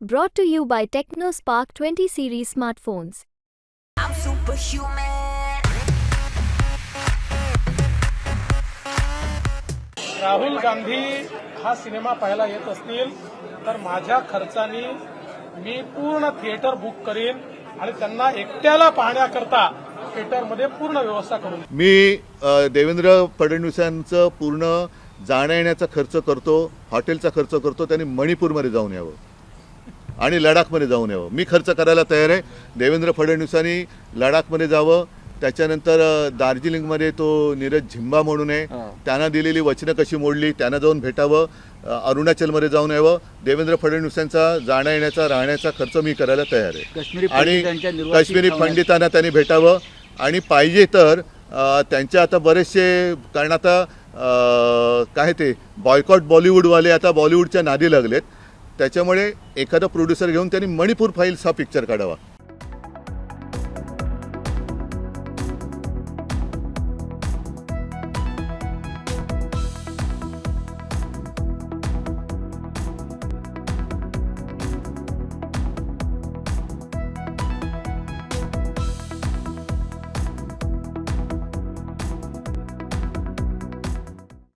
Brought to you by TechnoSpark 20 series smartphones. I'm superhuman. Rahul Gandhi हा cinema पाहायला येत असतील तर माझ्या खर्चानी मी पूर्ण थिएटर बुक करीन आणि त्यांना एकट्याला पाहण्याकरता थिएटरमध्ये पूर्ण व्यवस्था करून मी अ, देवेंद्र फडणवीसांचं पूर्ण जाण्या येण्याचा खर्च करतो हॉटेलचा खर्च करतो त्यांनी मणिपूरमध्ये जाऊन यावं आणि लडाखमध्ये जाऊन यावं. मी खर्च करायला तयार आहे. देवेंद्र फडणवीसांनी लडाखमध्ये जावं. त्याच्यानंतर दार्जिलिंगमध्ये तो नीरज झिंबा म्हणून आहे. त्यांना दिलेली वचनं कशी मोडली त्यांना जाऊन भेटावं. अरुणाचलमध्ये जाऊन यावं. देवेंद्र फडणवीसांचा जाण्या येण्याचा राहण्याचा खर्च मी करायला तयार आहे. आणि काश्मीरी पंडितांना त्यांनी भेटावं. आणि पाहिजे तर अ, त्यांचे आता बरेचसे कारण आता काय ते बॉयकॉट बॉलिवूडवाले आता बॉलिवूडच्या नादी लागलेत. त्याच्यामुळे एखादा प्रोड्युसर घेऊन त्यांनी मणिपूर फाईल्स हा पिक्चर काढावा.